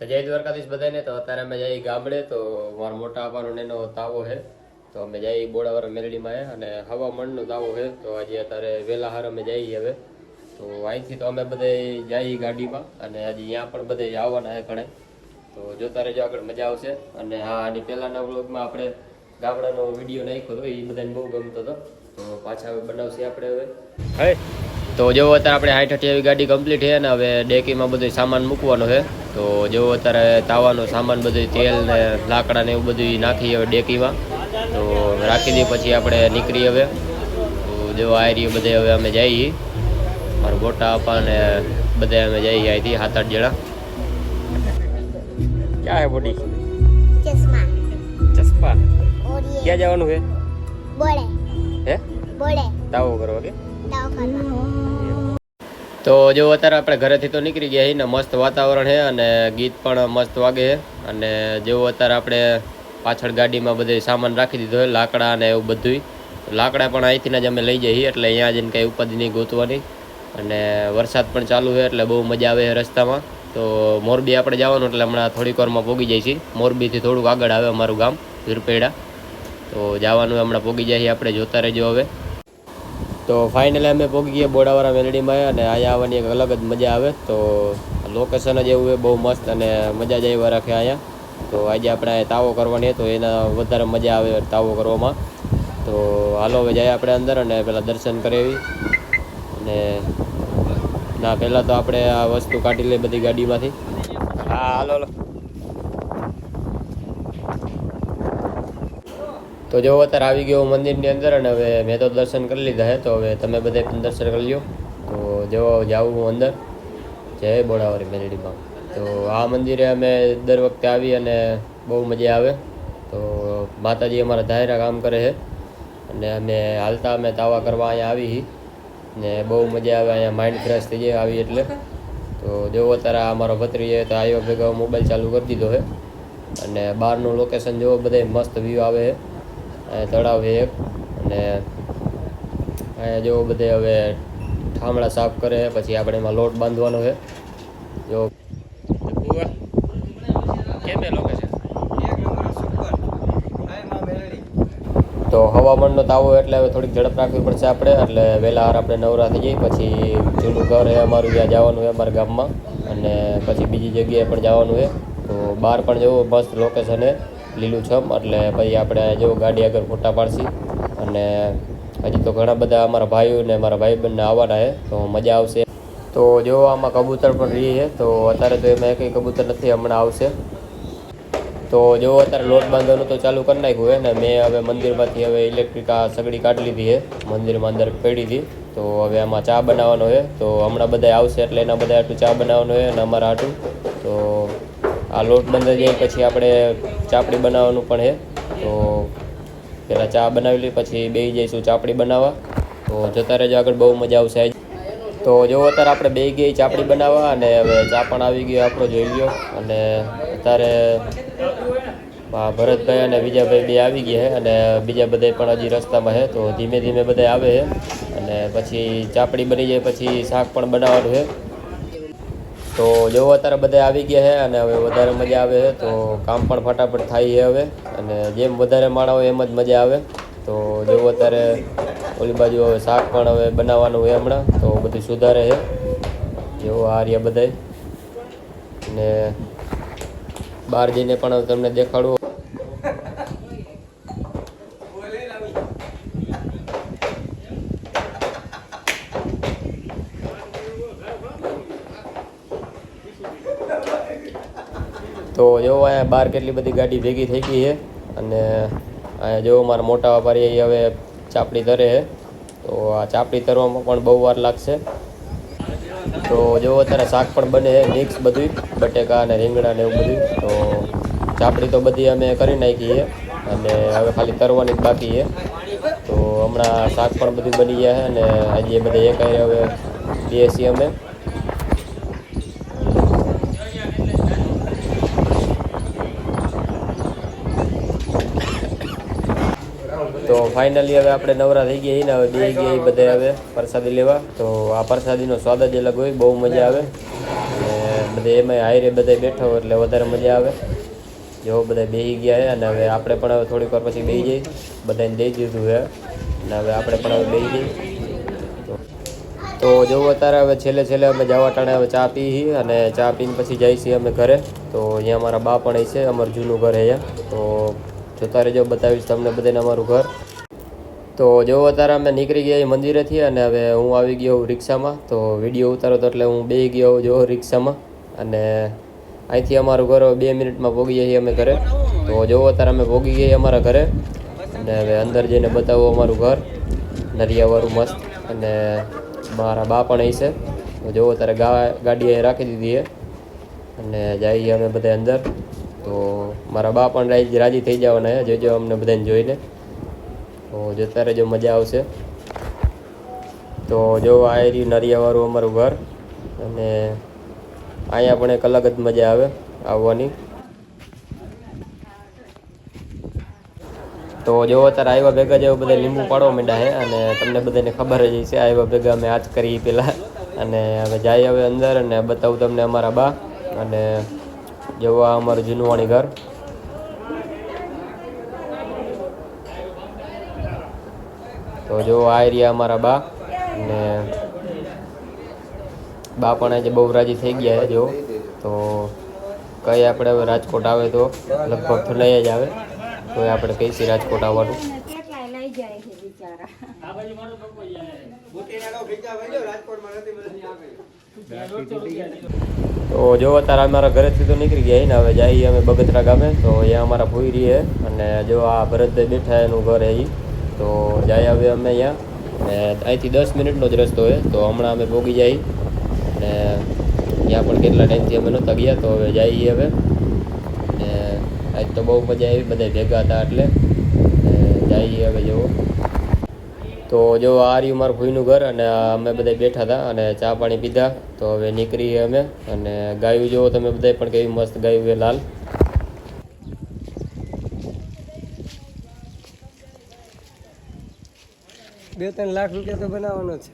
તો જય દ્વારકાધીશ બધાને તો અત્યારે અમે જઈએ ગામડે તો મારા મોટા આપવાનો એનો તાવો છે. તો અમે જઈએ બોડાવર મેલડીમાં હે અને હવામણનો તાવો છે. તો આજે અત્યારે વહેલા હાર અમે જઈએ હવે. તો અહીંથી તો અમે બધે જઈએ ગાડીમાં અને આજે અહીંયા પણ બધે આવવાના છે ઘણે. તો જોતા રહેજો આગળ મજા આવશે. અને હા આની પહેલાંના વ્લોગમાં આપણે ગામડાનો વીડિયો નાખ્યો હતો એ બધાને બહુ ગમતો હતો. તો પાછા હવે બનાવશે આપણે હવે. હે? તો જો અત્યારે આપણે હાઈટ અઠ્યાવી ગાડી કમ્પ્લીટ છે અને હવે ડેકીમાં બધો સામાન મૂકવાનો છે. તો જેવો અત્યારે તાવાનો સામાન બધું તેલ ને લાકડા ને એવું બધું નાખી હવે ડેકીમાં. તો રાખી દઈએ પછી આપણે નીકળી હવે. તો જેવો આયરીઓ બધે હવે અમે જઈએ. મારા મોટા આપા ને બધે અમે જઈએ અહીંથી સાત આઠ જણા. ક્યાં હે બોડી ચશ્મા. ચસ્પા ક્યાં જવાનું છે બોડે. હે? બોડે. તાવો કરવા કે? તાવો કરવા. તો જો અત્યારે આપણે ઘરેથી તો નીકળી ગયા ને મસ્ત વાતાવરણ છે અને ગીત પણ મસ્ત વાગે છે અને જેવું અત્યારે આપણે પાછળ ગાડીમાં બધે સામાન રાખી દીધો હોય લાકડા અને એવું બધું લાકડા પણ અહીંથી જ અમે લઈ જઈએ એટલે અહીંયા જઈને કંઈ ઉપજ નહીં ગોતવાની. અને વરસાદ પણ ચાલુ છે એટલે બહુ મજા આવે છે રસ્તામાં. તો મોરબી આપણે જવાનું એટલે હમણાં થોડીક વારમાં પોગી જાય છીએ. મોરબીથી થોડુંક આગળ આવે અમારું ગામ, વીરપેડા. તો જવાનું હમણાં પોગી જાય આપણે જોતા રહેજો હવે. તો ફાઇનલી અમે પહોંચી ગયા બોડાવાળા મેલડીમાં અને અહીંયા આવવાની એક અલગ જ મજા આવે. તો લોકેશન જ એવું એ બહુ મસ્ત અને મજા જ આવ્યા રાખે અહીંયા. તો આજે આપણે અહીંયા તાવો કરવાની તો એના વધારે મજા આવે તાવો કરવામાં. તો હાલો, હવે જાય આપણે અંદર અને પહેલાં દર્શન કરાવી અને ના, પહેલાં તો આપણે આ વસ્તુ કાઢી લઈએ બધી ગાડીમાંથી. હા, હાલો હાલો. તો જો અત્યારે આવી ગયો મંદિરની અંદર અને હવે મેં તો દર્શન કરી લીધા હે, તો હવે તમે બધે પણ દર્શન કરી લ્યો. તો જો જાઉં હું અંદર. જય બોડાવાળી મેલડીમાં તો આ મંદિરે અમે દર વખતે આવી અને બહુ મજા આવે. તો માતાજી અમારા ધાયરા કામ કરે છે અને અમે હાલતા અમે તાવા કરવા અહીંયા આવી ને બહુ મજા આવે, અહીંયા માઇન્ડ ફ્રેશ થઈ જાય આવી એટલે. તો જો અત્યારે અમારો ભત્રીએ તો આવ્યો ભેગો મોબાઈલ ચાલુ કરી દીધો છે અને બહારનું લોકેશન જોવો બધે મસ્ત વ્યૂ આવે છે તળાવ છે એક. અને અહીંયા જો બધે હવે ઠામડા સાફ કરે પછી આપણે એમાં લોટ બાંધવાનો છે. જો. તો હવામાનનો તાવો એટલે હવે થોડીક ઝડપ રાખવી પડશે આપણે એટલે વહેલા આપણે નવરા થઈ જઈએ પછી જૂનું ઘર એ અમારું જ્યાં જવાનું છે અમારા ગામમાં. અને પછી બીજી જગ્યાએ પણ જવાનું છે. તો બહાર પણ જવું મસ્ત લોકેશન છે. લીલું છમ. એટલે પછી આપણે જો ગાડી આગળ ફોટા પાડશી. અને હજી તો ઘણા બધા અમારા ભાઈઓ ને મારા ભાઈબંધને આવવાના છે, તો મજા આવશે. તો જો આમાં કબૂતર પણ રહી છે, તો અત્યારે તો એમાં કંઈ કબૂતર નથી, હમણાં આવશે. તો જો અત્યારે લોટ બાંધવાનું તો ચાલુ કરી નાખ્યું છે, ને મેં હવે મંદિરમાંથી હવે ઇલેક્ટ્રિક આ સગડી કાઢી લીધી છે. મંદિરમાં અંદર પેડી હતી. તો હવે આમાં ચા બનાવવાનો છે. તો હમણાં બધા આવશે, એટલે એના બધા આટલું ચા બનાવવાનું છે અને અમારા આટલું તો આ લોટ બંધ જાય પછી આપણે ચાપડી બનાવવાનું પણ છે. તો પહેલાં ચા બનાવી લઈ પછી બે જઈશું ચાપડી બનાવવા. તો જતા રહેજો, આગળ બહુ મજા આવશે. તો જો અત્યારે આપણે બે ગઈ ચાપડી બનાવવા અને હવે ચા પણ આવી ગયો, આપણો જોઈ ગયો અને અત્યારે ભરતભાઈ અને વિજયભાઈ બે આવી ગયા છે અને બીજા બધા પણ હજી રસ્તામાં છે. તો ધીમે ધીમે બધા આવે છે. અને પછી ચાપડી બની જાય, પછી શાક પણ બનાવવાનું છે. તો જો અત્યારે બધા આવી ગયા છે અને હવે વધારે મજા આવે છે તો કામ પણ ફટાફટ થાય છે હવે. અને જેમ વધારે માણા હોય એમ જ મજા આવે. તો જો અત્યારે ઓલી બાજુ હવે શાક પણ હવે બનાવવાનું હોય હમણાં, તો બધું સુધારે છે જેવો આ રહ્યા બધાય. અને બહાર જઈને પણ તમને દેખાડું. તો જો અહીંયા બહાર કેટલી બધી ગાડી ભેગી થઈ ગઈ છે અને અહીંયા જો મારા મોટા વેપારી હવે ચાપડી તરે છે. તો આ ચાપડી તરવામાં પણ બહુ વાર લાગશે. તો જો અત્યારે શાક પણ બને છે, મિક્સ બધું બટેકા અને રીંગણા ને એવું બધું તો ચાપડી તો બધી અમે કરી નાખી છે અને હવે ખાલી તરવાની જ બાકી છે. તો હમણાં શાક પણ બધું બની ગયા છે અને આજે બધા એક હવે બેસી અમે તો ફાઇનલી હવે આપણે નવરા થઈ ગયા ને હવે બે ગયા એ બધા હવે પ્રસાદી લેવા. તો આ પ્રસાદીનો સ્વાદ જ અલગ હોય, બહુ મજા આવે. એમાંય એમાં હાયરે બધા બેઠો એટલે વધારે મજા આવે. જેવો બધા બેસી ગયા અને હવે આપણે પણ હવે થોડીક વાર પછી બેસી જઈએ. બધાને દઈ દીધું હે, અને હવે આપણે પણ હવે બેસી જઈએ. તો જવું અત્યારે હવે છેલ્લે છેલ્લે અમે જવા ટાણે હવે ચા પી અને ચા પીને પછી જઈએ છીએ અમે ઘરે. તો અહીંયા અમારા બા પણ છે, અમારું જૂનું ઘર અહીંયા. તો જોતા રહેજો બતાવીશ તમને બધાને અમારું ઘર. તો જો અત્યારે અમે નીકળી ગયા મંદિરેથી અને હવે હું આવી ગયો રિક્ષામાં, તો વીડિયો ઉતારો તો એટલે હું બે ગયો જો રિક્ષામાં અને અહીંથી અમારું ઘર બે મિનિટમાં પહોંચી જઈએ અમે ઘરે. તો જો અત્યારે અમે પહોંચી ગઈ અમારા ઘરે અને હવે અંદર જઈને બતાવો અમારું ઘર. નરિયાવાળું મસ્ત અને મારા બા પણ અહીં છે. તો જો અત્યારે ગાડી અહીં રાખી દીધી અને જઈએ અમે બધા અંદર. તો મારા બા પણ રાજી થઈ જવાના છે. જોજો અમને બધાને જોઈને. તો જતા રહેજો મજા આવશે. તો જો આ રહ્યું નરિયાવાળું અમારું ઘર અને અહીંયા પણ એક અલગ જ મજા આવે આવવાની. તો જો અત્યારે આવ્યા ભેગા જેવો બધા લીંબુ પાડવા માંડ્યા છે અને તમને બધાને ખબર જ છે આવ્યા ભેગા અમે આજ કરી પેલા. અને હવે જાય હવે અંદર અને બતાવું તમને અમારા બા. અને જોવા અમારું જૂનવાણી ઘર. તો જો આ રહ્યા અમારા બા અને બા પણ આજે બહુ રાજી થઈ ગયા છે જો. તો કઈ આપણે હવે રાજકોટ આવે તો લગભગ તો લઈ જ આવે. તો એ આપણે કહીશું રાજકોટ આવવાનું. જાય તો જો અત્યારે અમારા ઘરેથી તો નીકળી ગયા ને હવે જઈએ અમે બગતરા ગામે. તો અહીંયા અમારા ભૂઈ રહીએ અને જો આ ભરતભાઈ બેઠા એનું ઘર ઈ. તો જાય હવે અમે અહીંયા ને અહીંથી દસ મિનિટનો જ રસ્તો હોય તો હમણાં અમે ભોગી જઈ ને ત્યાં પણ કેટલા ટાઈમથી અમે નહોતા ગયા, તો હવે જઈએ હવે. ને આજ તો બહુ મજા આવી બધા ભેગા હતા એટલે. જઈએ હવે, જુઓ. તો જો આ રહ્યું મારું ભૂઈનું ઘર અને અમે બધા બેઠા હતા અને ચા પાણી પીધા. તો હવે નીકળીએ અમે અને ગાયું જુઓ, તમે બધા પણ કેવી મસ્ત ગાયું છે, લાલ. બે ત્રણ લાખ રૂપિયા તો બનાવવાનો છે.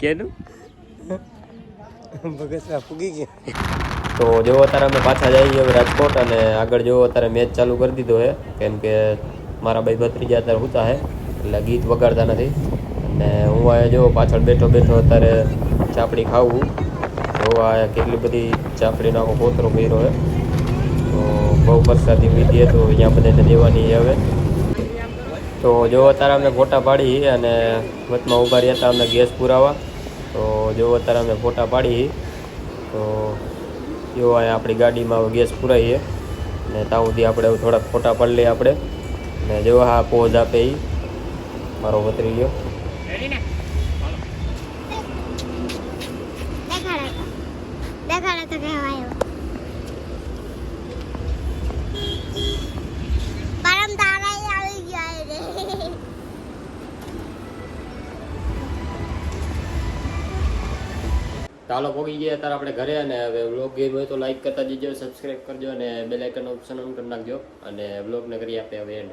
કેનું? ફૂગી ગયા. તો જો અત્યારે અમે પાછા જઈએ હવે રાજકોટ અને આગળ જો અત્યારે મેચ ચાલુ કરી દીધો છે કેમ કે મારા ભાઈ ભત્રીજા અત્યારે હોતા છે એટલે ગીત વગાડતા નથી. અને હું આ જો પાછળ બેઠો બેઠો અત્યારે ચાપડી ખાવું તો આ કેટલી બધી ચાપડીનો આખો કોતરો કર્યો છે. તો બહુ વરસાદી વિધિ તો અહીંયા બધાને દેવાની હવે. તો જો અત્યારે અમને ફોટા પાડી અને વચમાં ઊભા રહ્યા હતા અમને ગેસ પુરાવા. તો જો અત્યારે અમે ફોટા પાડી તો જો આ આપણી ગાડીમાં ગેસ પુરાઈએ ને ત્યાં સુધી આપણે થોડાક ફોટા પાડી લઈએ આપણે. ને જો હા પોઝ આપે એ મારો વતરી ગયો. ચાલો પહોંચી ગયા ત્યારે આપણે ઘરે અને હવે વ્લોગ ગેમ હોય તો લાઈક કરતા જજો સબસ્ક્રાઈબ કરજો અને બેલ આઇકન ઓપ્શન ઓન કરી નાખજો. અને વ્લોગને કરી આપે હવે એન્ડ